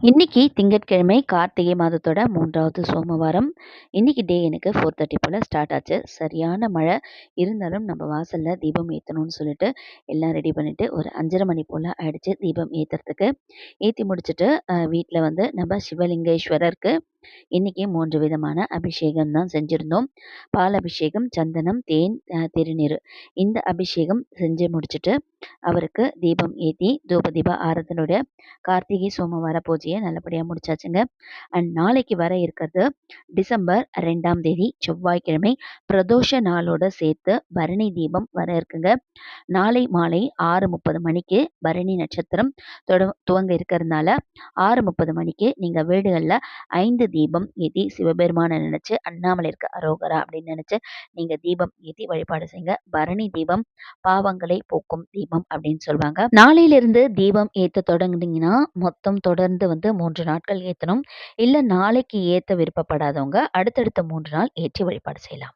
இன்னைக்கு திங்கட்கிழமை கார்த்திகை மாதத்தோட மூன்றாவது சோமவாரம். இன்னைக்கு டே எனக்கு ஃபோர் தேர்ட்டி போல் ஸ்டார்ட் ஆச்சு. சரியான மழை. இருந்தாலும் நம்ம வாசலில் தீபம் ஏற்றணும்னு சொல்லிட்டு எல்லாம் ரெடி பண்ணிவிட்டு ஒரு அஞ்சரை மணி போல் ஆயிடுச்சு தீபம் ஏற்றுறதுக்கு ஏற்றி முடிச்சுட்டு வீட்டில் வந்து நம்ம சிவலிங்கேஸ்வரருக்கு இன்றைக்கி மூன்று விதமான அபிஷேகம் தான் செஞ்சுருந்தோம். பால் அபிஷேகம் சந்தனம் தேன் திருநீர். இந்த அபிஷேகம் செஞ்சு முடிச்சுட்டு அவருக்கு தீபம் ஏற்றி தூப தீப ஆரத்தினுடைய கார்த்திகை சோமவார பூஜையை நல்லபடியாக முடிச்சாச்சுங்க. அண்ட் நாளைக்கு வர இருக்கிறது டிசம்பர் ரெண்டாம் தேதி செவ்வாய்க்கிழமை பிரதோஷ நாளோட சேர்த்து பரணி தீபம் வர இருக்குங்க. நாளை மாலை ஆறு முப்பது மணிக்கு பரணி நட்சத்திரம் தொட துவங்க இருக்கிறதுனால ஆறு முப்பது மணிக்கு நீங்கள் வீடுகளில் ஐந்து தீபம் ஏற்றி சிவபெருமானை நினச்சி அண்ணாமலை இருக்க அரோகரா அப்படின்னு நினச்சி நீங்கள் தீபம் ஏற்றி வழிபாடு செய்யுங்க. பரணி தீபம் பாவங்களை போக்கும் தீபம் அப்படின்னு சொல்லுவாங்க. நாளையிலிருந்து தீபம் ஏற்ற தொடங்குனீங்கன்னா மொத்தம் தொடர்ந்து வந்து மூன்று நாட்கள் ஏற்றணும் இல்லை நாளைக்கு ஏற்ற விருப்பப்படாதவங்க அடுத்தடுத்த மூன்று நாள் ஏற்றி வழிபாடு செய்யலாம்.